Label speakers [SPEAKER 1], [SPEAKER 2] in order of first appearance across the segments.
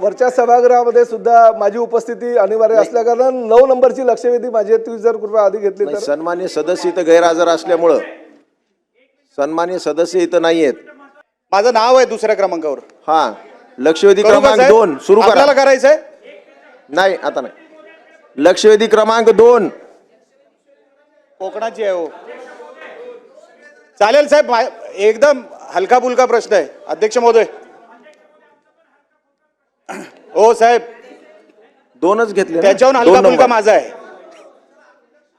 [SPEAKER 1] वरच्या सभागृहामध्ये सुद्धा माझी उपस्थिती अनिवार्य असल्या कारण नऊ नंबरची लक्षवेधी माझी आहे ती जर कृपया आधी घेतली तर.
[SPEAKER 2] सन्मान्य सदस्य इथं गैरहजर असल्यामुळं. सन्मान्य सदस्य इथं नाही आहेत
[SPEAKER 3] माझं नाव आहे दुसऱ्या क्रमांकावर.
[SPEAKER 2] हा लक्षवेधी
[SPEAKER 3] करू का
[SPEAKER 2] क्रमांक
[SPEAKER 3] साहेब?
[SPEAKER 2] दोन सुरू करा.
[SPEAKER 3] आपल्याला करायचंय?
[SPEAKER 2] नाही आता नाही. लक्षवेधी क्रमांक दोन.
[SPEAKER 3] कोकणाची आहे हो. चालेल साहेब मा- एकदम हलका फुलका प्रश्न आहे. अध्यक्ष महोदय. हो साहेब.
[SPEAKER 2] दोनच घेतले ना?
[SPEAKER 3] त्याच्याहून
[SPEAKER 2] दोन
[SPEAKER 3] हलका फुलका
[SPEAKER 2] नंबर.
[SPEAKER 3] माझा आहे.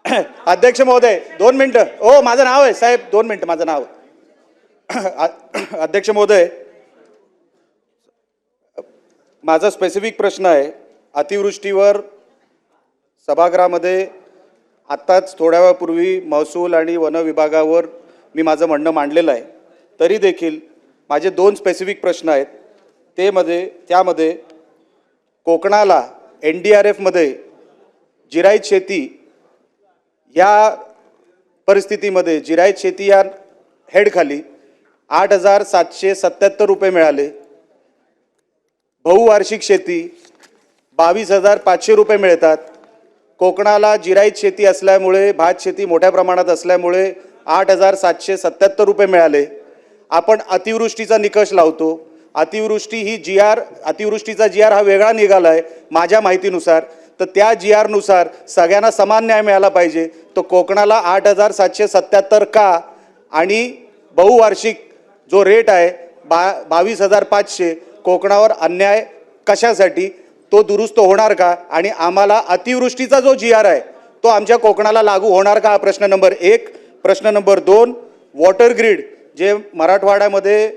[SPEAKER 3] अध्यक्ष महोदय दोन मिनिटं. हो माझं नाव आहे साहेब. दोन मिनिटं माझं नाव. अध्यक्ष महोदय माझा स्पेसिफिक प्रश्न आहे. अतिवृष्टीवर सभागृहामध्ये आत्ताच थोड्या वेळापूर्वी महसूल आणि वन विभागावर मी माझं म्हणणं मांडलेलं आहे. तरी देखील माझे दोन स्पेसिफिक प्रश्न आहेत. ते मध्ये त्यामध्ये कोकणाला एन डी आर एफमध्ये जिरायत शेती या परिस्थितीमध्ये जिरायत शेती या हेडखाली आठ हजार सातशे सत्याहत्तर रुपये मिळाले. बहुवार्षिक शेती बावीस हजार पाचशे रुपये मिळतात. कोकणाला जिरायत शेती असल्यामुळे भात शेती मोठ्या प्रमाणात असल्यामुळे आठ हजार सातशे सत्याहत्तर रुपये मिळाले. आपण अतिवृष्टीचा निकष लावतो. अतिवृष्टी ही जी आर अतिवृष्टीचा जी आर हा वेगळा निघाला आहे माझ्या माहितीनुसार. तर त्या जी आरनुसार सगळ्यांना समान न्याय मिळाला पाहिजे. तो कोकणाला आठ हजार सातशे सत्याहत्तर का आणि बहुवार्षिक जो रेट आहे बा बावीस हजार पाचशे कोकणावर अन्याय कशासाठी? तो दुरुस्त होणार का? आणि आम्हाला अतिवृष्टीचा जो जी आर आहे तो आमच्या कोकणाला लागू होणार का? हा प्रश्न नंबर एक. प्रश्न नंबर दोन वॉटर ग्रीड जे मराठवाड्यामध्ये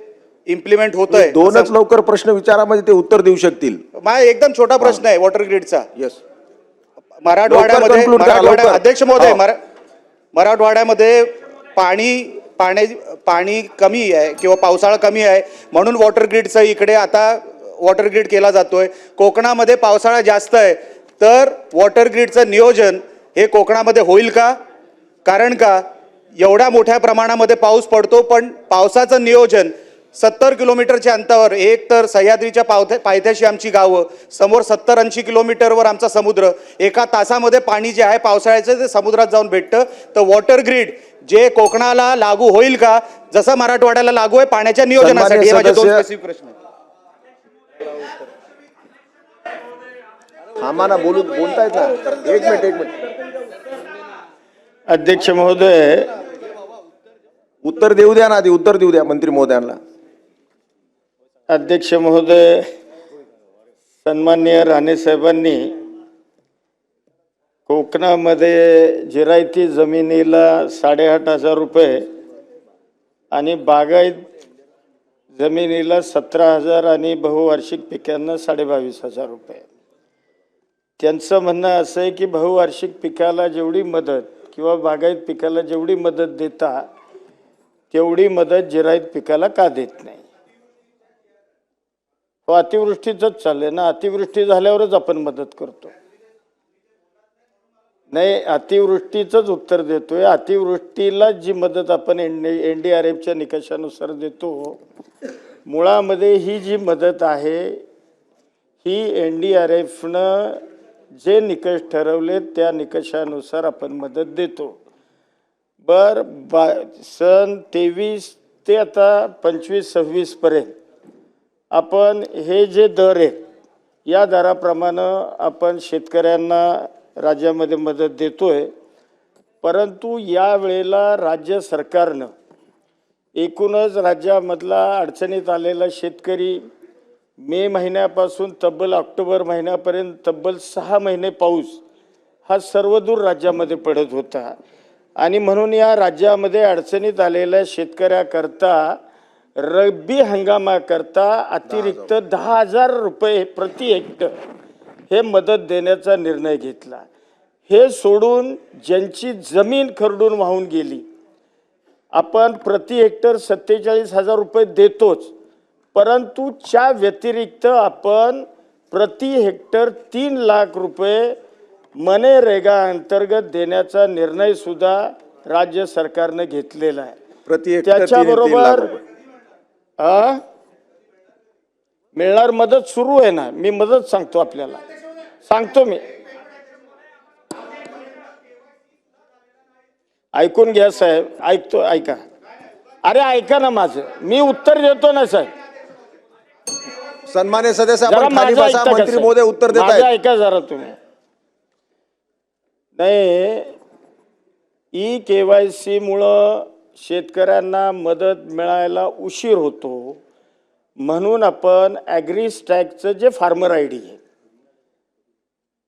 [SPEAKER 3] इम्प्लिमेंट होत आहे
[SPEAKER 2] दोनच लवकर प्रश्न विचारा म्हणजे ते उत्तर देऊ शकतील.
[SPEAKER 3] माझा एकदम छोटा प्रश्न आहे वॉटर ग्रीडचा
[SPEAKER 2] येस
[SPEAKER 3] मराठवाड्यामध्ये मराठवाड्या. अध्यक्ष महोदय. मरा मराठवाड्यामध्ये पाणी पाण्या पाणी कमी आहे किंवा पावसाळा कमी आहे म्हणून वॉटर ग्रीडचं इकडे आता वॉटर ग्रीड केला जातोय. कोकणामध्ये पावसाळा जास्त आहे तर वॉटर ग्रीडचं नियोजन हे कोकणामध्ये होईल का? कारण का? एवढ्या मोठ्या प्रमाणामध्ये पाऊस पडतो पण पावसाचं नियोजन सत्तर किलोमीटरच्या अंतरावर एक तर सह्याद्रीच्या पावथ्या पायथ्याशी आमची गावं समोर सत्तर ऐंशी किलोमीटरवर आमचा समुद्र. एका तासामध्ये पाणी जे आहे पावसाळ्याचं ते समुद्रात जाऊन भेटतं. तर वॉटर ग्रीड जे कोकणाला लागू होईल का? जसं मराठवाड्याला लागू आहे पाण्याच्या नियोजनासाठी. हे माझे दोन specific प्रश्न आहेत.
[SPEAKER 2] ना बोलू बोलतायत ना. एक मिनिट एक मिनिट.
[SPEAKER 4] अध्यक्ष महोदय.
[SPEAKER 2] उत्तर देऊ द्या ना आधी उत्तर देऊ द्या मंत्री महोदयांना.
[SPEAKER 4] अध्यक्ष महोदय सन्माननीय राणेसाहेबांनी कोकणामध्ये जिरायती जमिनीला साडेआठ हजार रुपये आणि बागायत जमिनीला सतरा हजार आणि बहुवार्षिक पिकांना साडेबावीस हजार रुपये. त्यांचं म्हणणं असं आहे की बहुवार्षिक पिकाला जेवढी मदत किंवा बागायत पिकाला जेवढी मदत देता तेवढी मदत जिरायत पिकाला का देत नाही? हो अतिवृष्टीचंच चाललंय ना. अतिवृष्टी झाल्यावरच आपण मदत करतो. नाही अतिवृष्टीचंच उत्तर देतोय. अतिवृष्टीला जी मदत आपण एन डी आर एफच्या निकषानुसार देतो मुळामध्ये ही जी मदत आहे ही एन डी आर एफनं जे निकष ठरवले त्या निकषानुसार आपण मदत देतो. बर बा सन तेवीस ते आता पंचवीस सव्वीसपर्यंत आपण हे जे दर आहेत या दराप्रमाणे आपण शेतकऱ्यांना राज्यामध्ये मदत देतोय. परंतु या वेळेला राज्य सरकारनं एकूणच राज्यामधला अडचणीत आलेला शेतकरी मे महिन्यापासून तब्बल ऑक्टोबर महिन्यापर्यंत तब्बल सहा महिने पाऊस हा सर्वदूर राज्यामध्ये पडत होता. आणि म्हणून या राज्यामध्ये अडचणीत आलेल्या शेतकऱ्याकरता रब्बी हंगामाकरता अतिरिक्त दहा हजार रुपये. प्रति हेक्टर हे मदत देण्याचा निर्णय घेतला. हे सोडून ज्यांची जमीन खरडून वाहून गेली आपण प्रति हेक्टर सत्तेचाळीस हजार रुपये देतोच परंतु च्या व्यतिरिक्त आपण प्रति हेक्टर तीन लाख रुपये मनरेगा अंतर्गत देण्याचा निर्णय सुद्धा राज्य सरकारनं घेतलेला आहे. त्याच्याबरोबर. आ? मिळणार मदत सुरू आहे ना मी मदत सांगतो आपल्याला. सांगतो मी. ऐकून घ्या साहेब ऐकतो ऐका. अरे ऐका ना माझं. मी उत्तर देतो ना साहेब.
[SPEAKER 2] सन्मान्य सदस्य
[SPEAKER 4] जरा
[SPEAKER 2] आपण खाली
[SPEAKER 4] माझं
[SPEAKER 2] बसा
[SPEAKER 4] ऐकता का
[SPEAKER 2] मंत्री
[SPEAKER 4] साहेब?
[SPEAKER 2] महोदय उत्तर देत
[SPEAKER 4] माझं
[SPEAKER 2] आहेत
[SPEAKER 4] ऐका जरा तुम्ही. नाही ई के वाय सी मुळं शेतकऱ्यांना मदत मिळायला उशीर होतो म्हणून आपण ॲग्री स्टॅगचं जे फार्मर आय डी आहे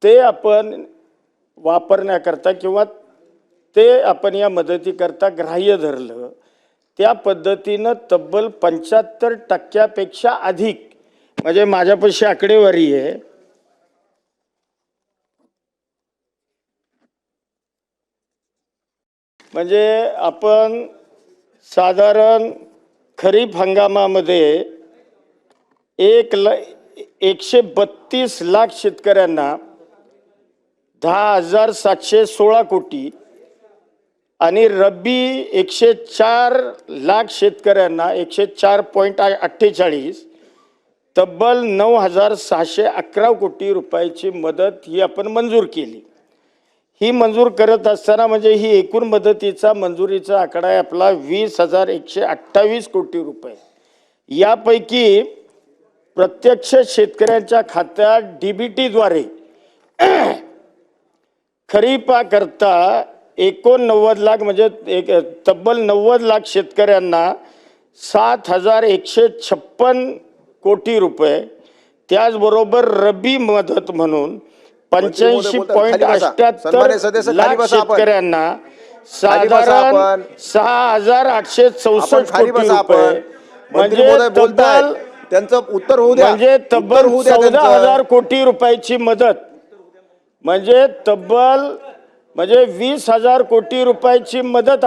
[SPEAKER 4] ते आपण वापरण्याकरता किंवा ते आपण या मदतीकरता ग्राह्य धरलं त्या पद्धतीनं तब्बल पंच्याहत्तर टक्क्यापेक्षा अधिक म्हणजे माझ्यापाशी आकडेवारी आहे. म्हणजे आपण साधारण खरीप हंगामामध्ये एक ल एकशे बत्तीस लाख शेतकऱ्यांना दहा हजार सातशे सोळा कोटी आणि रब्बी एकशे चार लाख शेतकऱ्यांना एकशे चार पॉईंट अठ्ठेचाळीस तब्बल नऊ हजार सहाशे अकरा कोटी रुपयाची मदत ही आपण मंजूर केली. ही मंजूर करत असताना म्हणजे ही एकूण मदतीचा मंजुरीचा आकडा आहे आपला वीस हजार एकशे अठ्ठावीस कोटी रुपये. यापैकी प्रत्यक्ष शेतकऱ्यांच्या खात्यात डी बी टीद्वारे खरीपाकरता एकोणनव्वद लाख म्हणजे एक तब्बल नव्वद लाख शेतकऱ्यांना सात हजार एकशे छप्पन कोटी रुपये. त्याचबरोबर रबी मदत म्हणून पंच्याऐंशी पॉईंट अठ्याहत्तर लाख. शेतकऱ्यांना साधारण. सहा हजार आठशे चौसष्ट कोटी रुपये. म्हणजे तब्बल
[SPEAKER 2] त्यांचं उत्तर होऊ द्या.
[SPEAKER 4] म्हणजे तब्बल चौदा. हजार कोटी रुपयाची मदत. म्हणजे तब्बल म्हणजे वीस हजार कोटी रुपयाची मदत